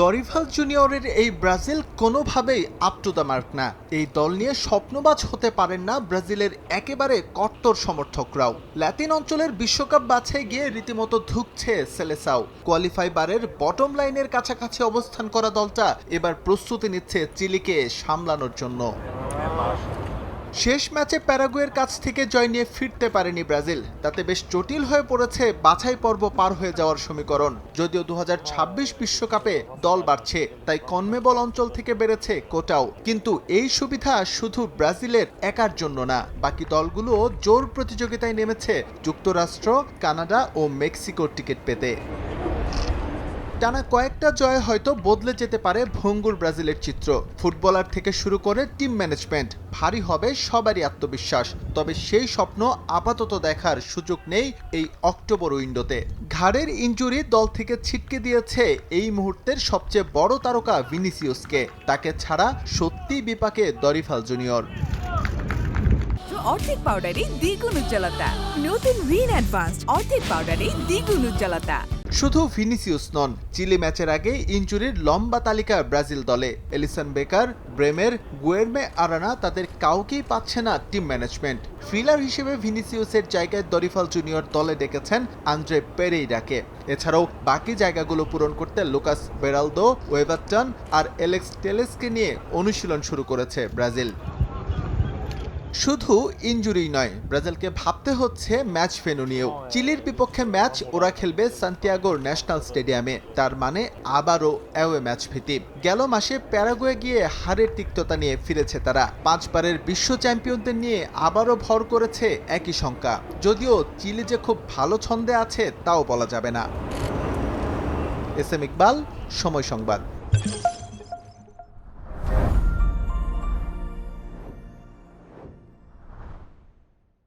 Dorival জুনিয়রের এই Brazil কোনোভাবেই আপ টু দ্য মার্ক না। এই দল নিয়ে স্বপ্নবাজ হতে পারেন না ব্রাজিলের একেবারে কট্টর সমর্থকরাও। ল্যাতিন অঞ্চলের বিশ্বকাপ বাছাই গিয়ে রীতিমতো ধুকছে সেলেসাও। কোয়ালিফাই বারের বটম লাইনের কাছাকাছি অবস্থান করা দলটা এবার প্রস্তুতি নিচ্ছে চিলিকে সামলানোর জন্য। শেষ ম্যাচে প্যারাগুয়ের কাছ থেকে জয় নিয়ে ফিরতে পারেনি ব্রাজিল। তাতে বেশ জটিল হয়ে পড়েছে বাছাই পর্ব পার হয়ে যাওয়ার সমীকরণ। যদিও দু বিশ্বকাপে দল বাড়ছে, তাই কনমেবল অঞ্চল থেকে বেড়েছে কোটাও। কিন্তু এই সুবিধা শুধু ব্রাজিলের একার জন্য না, বাকি দলগুলো জোর প্রতিযোগিতায় নেমেছে যুক্তরাষ্ট্র, কানাডা ও মেক্সিকোর টিকিট পেতে। টানা কয়েকটা জয় হয়তো বদলে যেতে পারে ভঙ্গুর ব্রাজিলের চিত্র। ফুটবলার থেকে শুরু করে টিম ম্যানেজমেন্ট, ভারী হবে সবারই আত্মবিশ্বাস। তবে সেই স্বপ্ন আপাতত দেখার সুযোগ নেই এই অক্টোবর উইন্ডোতে। ঘাড়ের ইঞ্জুরি দল থেকে ছিটকে দিয়েছে এই মুহূর্তের সবচেয়ে বড় তারকা ভিনিসিয়াসকে তাকে ছাড়া সত্যিই বিপাকে দরিফাল জুনিয়র। অর্ধেক পাউডারে দ্বিগুণ উজ্জ্বলতা। নতুন রিন অ্যাডভান্সড অর্ধেক পাউডারে দ্বিগুণ উজ্জ্বলতা। শুধু ভিনিসিয়াস নন, চিলি ম্যাচের আগে ইঞ্জুরির লম্বা তালিকা ব্রাজিল দলে। এলিসন বেকার, ব্রেমের, গুয়েরমে আরানা তাদের কাউকেই পাচ্ছে না টিম ম্যানেজমেন্ট। ফিলার হিসেবে ভিনিসিউসের জায়গায় দরিফাল জুনিয়র দলে ডেকেছেন আন্দ্রে পেরেইরাকে। এছাড়াও বাকি জায়গাগুলো পূরণ করতে লুকাস বেরালদো, ওয়েভারটন আর এলেক্স টেলেসকে নিয়ে অনুশীলন শুরু করেছে ব্রাজিল। শুধু ইঞ্জুরি নয়, ব্রাজিলকে ভাবতে হচ্ছে ম্যাচ ভেন্যু নিয়েও। চিলির বিপক্ষে ম্যাচ ওরা খেলবে সান্তিয়াগোর ন্যাশনাল স্টেডিয়ামে। তার মানে আবারও অ্যাওয়ে ম্যাচ ভীতি। গেল মাসে প্যারাগুয়ে গিয়ে হারের তিক্ততা নিয়ে ফিরেছে তারা। পাঁচবারের বিশ্ব চ্যাম্পিয়নদের নিয়ে আবারও ভর করেছে একই শঙ্কা। যদিও চিলি যে খুব ভালো ছন্দে আছে, তাও বলা যাবে না। এস এম ইকবাল, সময় সংবাদ।